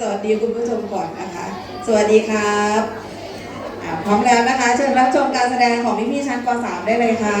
สวัสดีคุณผู้ชมก่อนนะคะ สวัสดีครับพร้อมแล้วนะคะ เชิญรับชมการแสดงของพี่พี่ชั้นป .3 ได้เลยค่ะ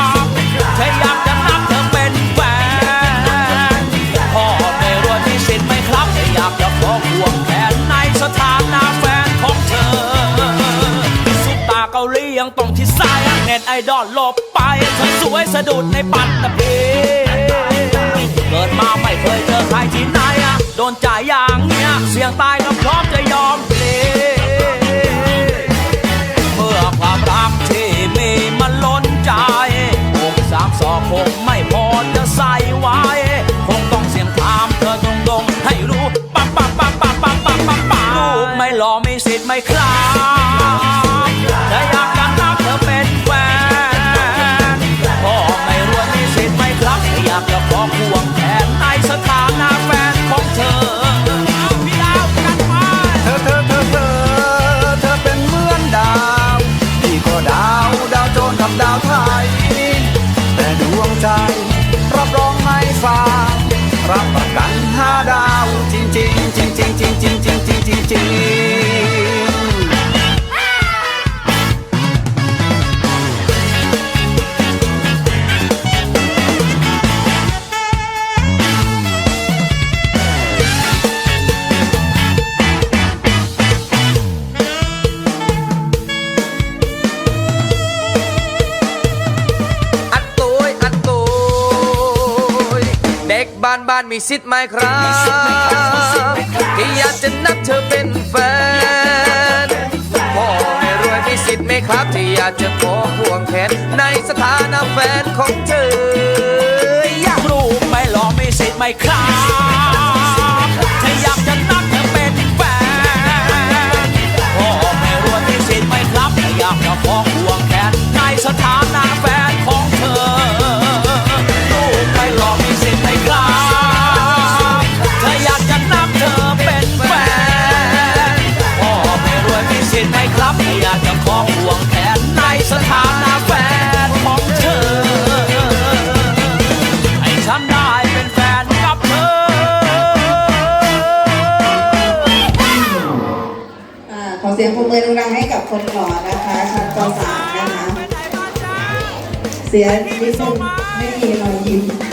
แค่อยากจะนับเธอเป็นแฟนพ่อไม่รวยมีสิทธิ์ไม่ครับแต่อยากจะขอควงแขนในสถานะแฟนของเธอซุปตาเกาหลียังต้องที่ซ้ายเน็ตไอดอลหลบไปเธอสวยสะดุดในปัตตภีเกิดมาไม่เคยเจอใครที่ไหนอะโดนจ่ายอย่างเนี้ยเสี่ยงตาย คงไม่พอจะใส่ไว้ คงต้องเสียงถามเธอตรงๆให้รู้ปั๊บปั๊บปั๊บปั๊บปั๊บปั๊บปั๊บลูกไม่หล่อไม่เสร็จไม่คลา ริงจริงจริงจริงจริงจริงจริงอัดตุยอัดตุยเด็กบ้านบ้านมีสิทธิ์ไหมครับ จะนับเธอเป็นแฟนพ่อไม่รวยมีสิทธิ์ไหมครับ ที่อยากจะขอพวงแขนในสถานะแฟนของเธอ อยากรู้ไหมหลอมีสิทธิ์ไหมครับ เสียงปรบมือดังๆให้กับคนหล่อนะคะชั้นป .3 นะคะ เสียงนิดนึงไม่มีรอยยิ้ม